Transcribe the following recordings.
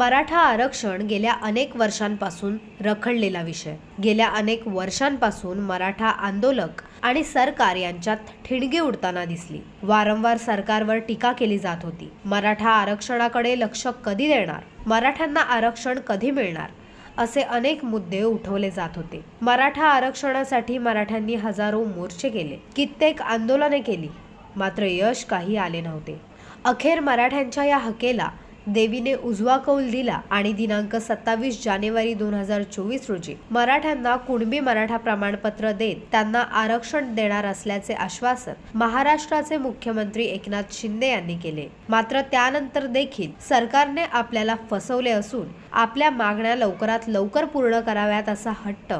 मराठा आरक्षण गेल्या अनेक वर्षांपासून रखडलेला विषय. गेल्या अनेक वर्षांपासून मराठा आंदोलक आणि सरकार यांच्यात ठिणगी उडताना दिसली. वारंवार सरकारवर टीका केली जात होती. मराठा आरक्षणाकडे लक्ष कधी देणार? मराठ्यांना आरक्षण कधी मिळणार? असे अनेक मुद्दे उठवले जात होते. मराठा आरक्षणासाठी मराठ्यांनी हजारो मोर्चे केले. कित्येक आंदोलने केली. मात्र यश काही आले नव्हते. अखेर मराठ्यांच्या या हकेला देवीने उजवा कौल दिला आणि दिनांक सत्तावीस जानेवारी दोन हजार चोवीस रोजी मराठ्यांना कुणबी मराठा प्रमाणपत्र देत त्यांना आरक्षण देणार असल्याचे आश्वासन महाराष्ट्राचे मुख्यमंत्री एकनाथ शिंदे यांनी केले. मात्र त्यानंतर देखील सरकारने आपल्याला फसवले असून आपल्या मागण्या लवकरात लवकर पूर्ण कराव्यात असा हट्ट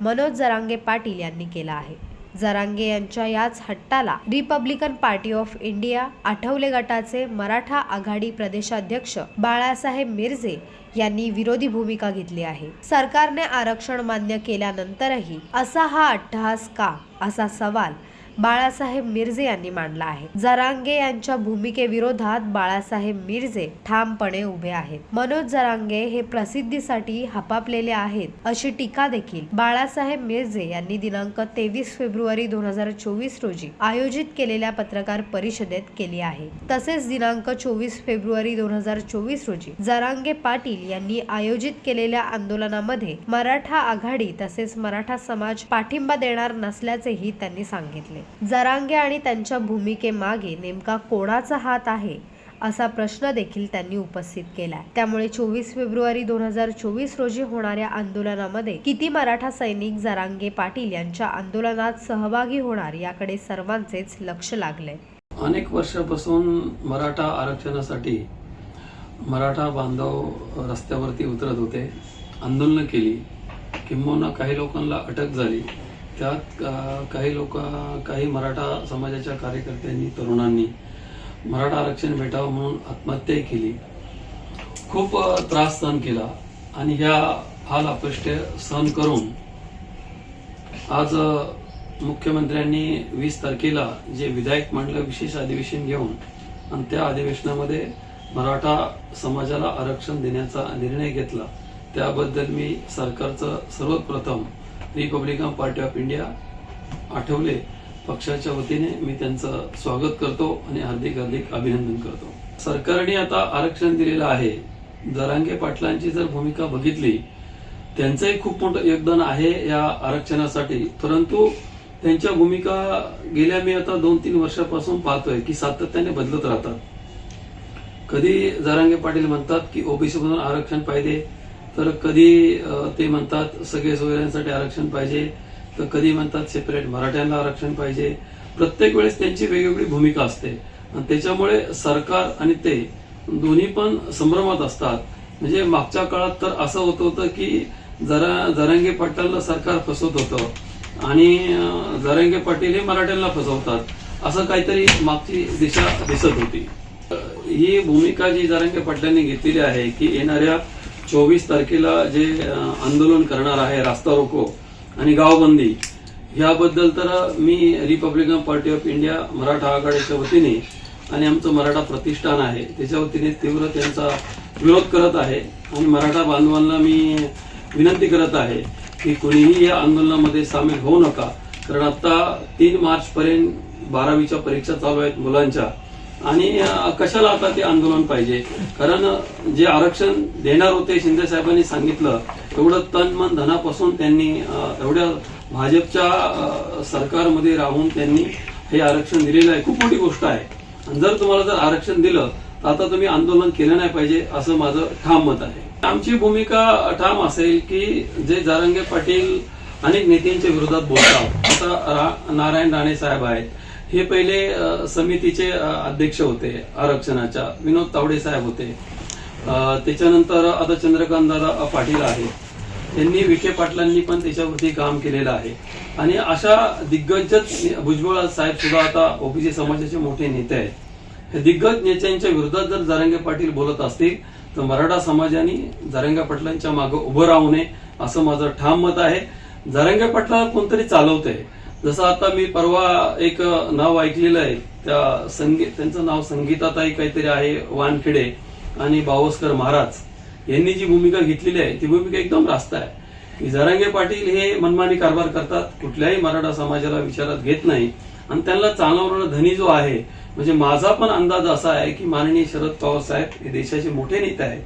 मनोज जरांगे पाटील यांनी केला आहे. जरांगे यांच्या याच हट्टाला Republican Party of India Athawale गटाचे मराठा आघाडी प्रदेशाध्यक्ष बाळासाहेब मिरजे यांनी विरोधी भूमिका घेतली आहे. सरकारने आरक्षण मान्य केल्यानंतरही असा हा अट्टहास का? असा सवाल बाळासाहेब मिरजे यांनी मांडला आहे. जरांगे यांच्या भूमिकेविरोधात बाळासाहेब मिरजे ठामपणे उभे आहेत. मनोज जरांगे हे प्रसिद्धीसाठी हपापलेले आहेत अशी टीका देखील बाळासाहेब मिरजे यांनी दिनांक तेवीस फेब्रुवारी दोन हजार चोवीस रोजी आयोजित केलेल्या पत्रकार परिषदेत केली आहे. तसेच दिनांक चोवीस फेब्रुवारी दोन हजार चोवीस रोजी जरांगे पाटील यांनी आयोजित केलेल्या आंदोलनामध्ये मराठा आघाडी तसेच मराठा समाज पाठिंबा देणार नसल्याचेही त्यांनी सांगितले. जरांगे आणि त्यांच्या भूमिकेमागे नेमका कोणाचा हात आहे असा प्रश्न देखील त्यांनी उपस्थित केला त्यामुळे चोवीस फेब्रुवारी दोन हजार चोवीस रोजी होणाऱ्या आंदोलनामध्ये किती मराठा सैनिक जरांगे पाटील यांच्या आंदोलनात सहभागी होणार याकडे सर्वांचेच लक्ष लागले अनेक वर्षापासून मराठा आरक्षणासाठी मराठा बांधव रस्त्यावरती उतरत होते. आंदोलनं केली. किंबहुना काही लोकांना अटक झाली. त्यात काही लोक काही मराठा समाजाच्या कार्यकर्त्यांनी तरुणांनी मराठा आरक्षण भेटावं म्हणून आत्महत्याही केली. खूप त्रास सहन केला आणि ह्या हाल अपृष्ट सहन करून आज मुख्यमंत्र्यांनी वीस तारखेला जे विधायक मंडळ विशेष अधिवेशन घेऊन आणि त्या अधिवेशनामध्ये मराठा समाजाला आरक्षण देण्याचा निर्णय घेतला त्याबद्दल मी सरकारचं सर्वप्रथम Republican Party of India Athawale. पक्षाच्या वतीने मी त्यांचं स्वागत करतो आणि हार्दिक हार्दिक अभिनंदन करतो. सरकारने आता आरक्षण दिलेलं आहे. जरांगे पाटलांची जर भूमिका बघितली त्यांचंही खूप मोठं योगदान आहे या आरक्षणासाठी. परंतु त्यांच्या भूमिका गेल्या मी आता दोन तीन वर्षापासून पाहतोय की सातत्याने बदलत राहतात. कधी जरांगे पाटील म्हणतात की ओबीसी मधून आरक्षण पाहिजे तर कधी ते म्हणतात सगळे सोयऱ्यांसाठी आरक्षण पाहिजे. तर कधी म्हणतात सेपरेट मराठ्यांना आरक्षण पाहिजे. प्रत्येक वेळेस त्यांची वेगवेगळी भूमिका असते. आणि त्याच्यामुळे सरकार आणि ते दोन्ही पण संभ्रमात असतात. म्हणजे मागच्या काळात तर असं होत होतं की जरा जरांगे पाटलांना सरकार फसवत होतं. आणि जरांगे पाटील हे मराठ्यांना फसवतात. असं काहीतरी मागची दिशा दिसत होती. ही भूमिका जी जरांगे पाटलांनी घेतलेली आहे की येणाऱ्या चोवीस तारखेला जे आंदोलन करणार आहे रास्ता रोको आणि गावबंदी याबद्दल तर मी Republican Party of India Maratha आघाडीच्या वतीने आणि आमचं मराठा प्रतिष्ठान आहे त्याच्या वतीने तीव्र त्यांचा विरोध करत आहे आणि मराठा बांधवांना मी विनंती करत आहे की कोणीही या आंदोलनामध्ये सामील होऊ नका कारण आता तीन मार्चपर्यंत बारावीच्या परीक्षा चालू आहेत मुलांच्या. आणि कशाला आता ते आंदोलन पाहिजे? कारण जे आरक्षण देणार होते शिंदे साहेबांनी सांगितलं एवढं तन मन धनापासून त्यांनी एवढ्या भाजपच्या सरकारमध्ये राहून त्यांनी हे आरक्षण दिलेलं आहे. खूप मोठी गोष्ट आहे. जर तुम्हाला जर आरक्षण दिलं तर आता तुम्ही आंदोलन केलं नाही पाहिजे असं माझं ठाम मत आहे. आमची भूमिका ठाम असेल की जे जारंगे पाटील अनेक नेत्यांच्या विरोधात बोलतात. आता नारायण राणे साहेब आहेत. हे पहिले समितीचे अध्यक्ष होते आरक्षणाच्या. विनोद तावडे साहेब होते. त्याच्यानंतर आता चंद्रकांत दादा पाटील आहे त्यांनी विखे पाटलांनी पण त्याच्यावरती काम केलेलं आहे. आणि अशा दिग्गजच भुजबळ साहेब सुद्धा आता ओबीसी समाजाचे मोठे नेते आहेत. हे दिग्गज नेत्यांच्या विरोधात जर जारंगे पाटील बोलत असतील तर मराठा समाजाने जारंगे पाटलांच्या मागे उभं राहू नये असं माझं ठाम मत आहे. जारंगे पाटला कोणतरी चालवतंय. जसं आता मी परवा एक नाव ऐकलेलं आहे. त्या संगीत त्यांचं नाव संगीताताई काहीतरी आहे वानखेडे आणि बावस्कर महाराज. यांनी जी भूमिका घेतलेली आहे ती भूमिका एकदम रास्त आहे. की जरांगे पाटील हे मनमानी कारभार करतात कुठल्याही मराठा समाजाला विचारात घेत नाही. आणि त्यांना चालवणारा धनी जो आहे म्हणजे माझा पण अंदाज असा आहे की माननीय शरद पवार साहेब हे देशाचे मोठे नेते आहेत.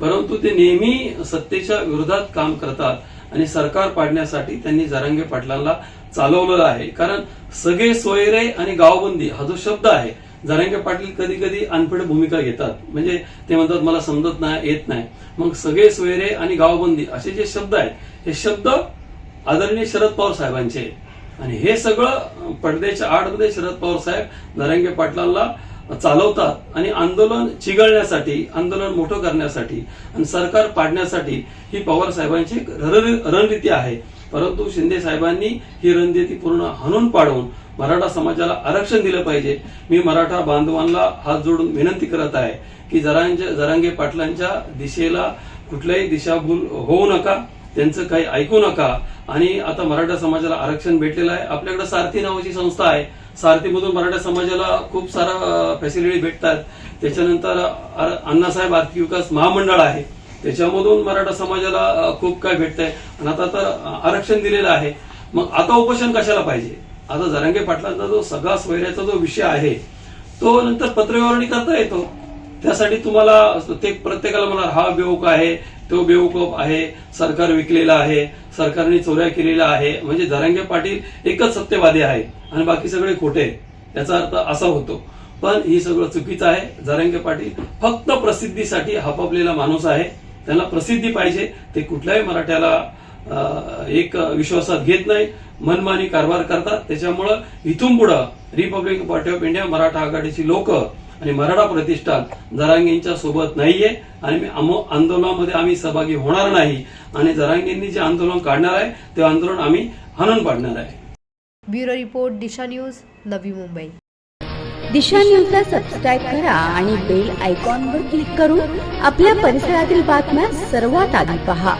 परंतु ते नेहमी सत्तेच्या विरोधात काम करतात आणि सरकार पाडण्यासाठी त्यांनी जरांगे पाटलांना चालवलेलं आहे. कारण सगळे सोयरे आणि गावबंदी हा जो शब्द आहे जरांगे पाटील कधी कधी अनफड भूमिका घेतात. म्हणजे ते म्हणतात मला समजत नाही येत नाही. मग सगळे सोयरे आणि गावबंदी असे जे शब्द आहेत हे शब्द आदरणीय शरद पवार साहेबांचे आणि हे सगळं पडद्याच्या आडमध्ये शरद पवार साहेब नरेंगे पाटलांना चालवतात आणि आंदोलन चिघळण्यासाठी आंदोलन मोठं करण्यासाठी आणि सरकार पाडण्यासाठी ही पवार साहेबांची रणनीती आहे. परंतु शिंदे साहेबांनी ही रणनीती पूर्ण हाणून पाडून मराठा समाजाला आरक्षण दिलं पाहिजे. मी मराठा बांधवांना हात जोडून विनंती करत आहे की जरांच्या जरांगे पाटलांच्या दिशेला कुठल्याही दिशाभूल होऊ नका त्यांचं काही ऐकू नका. आणि आता मराठा समाजाला आरक्षण भेटलेलं आहे. आपल्याकडे सारथी नावाची संस्था आहे. सारथीमधून मराठा समाजाला खूप सारा फॅसिलिटी भेटतात. त्याच्यानंतर अण्णासाहेब आर्थिक विकास महामंडळ आहे. त्याच्यामधून मराठा समाजाला खूप काय भेटतंय. आणि आता तर आरक्षण दिलेलं आहे. मग आता उपोषण कशाला पाहिजे? आता जरांगे पाटलांचा जो सगळा स्वैर्याचा जो विषय आहे तो नंतर पत्रव्यवहारणी करता येतो. त्यासाठी तुम्हाला ते प्रत्येकाला म्हणा हा बेवूक आहे तो बेवकूफ आहे सरकार विकलेला आहे सरकारने चोऱ्या केलेल्या आहे. म्हणजे धरंगे पाटील एकच सत्यवादी आहे आणि बाकी सगळे खोटे याचा अर्थ असा होतो. पण ही सगळं चुकीचं आहे. झरंगे पाटील फक्त प्रसिद्धीसाठी हपपलेला माणूस आहे. त्यांना प्रसिद्धी पाहिजे. ते कुठल्याही मराठ्याला एक विश्वासात घेत नाही. मनमानी कारभार करतात. त्याच्यामुळं इथून पुढं republic party of India Maratha आघाडीची लोक आणि मराठा प्रतिष्ठान जरांगेंच्या सोबत नाहीये आणि मी आमो- आंदोलनामध्ये आम्ही सहभागी होणार नाही. आणि जरांगेंनी जे आंदोलन काढणार आहे ते आंदोलन आम्ही हाणून पाडणार आहे. ब्युरो रिपोर्ट दिशा न्यूज नवी मुंबई. दिशा न्यूजला सबस्क्राईब करा आणि बेल आयकॉनवर क्लिक करून आपल्या परिसरातील बातम्या सर्वात आधी पहा.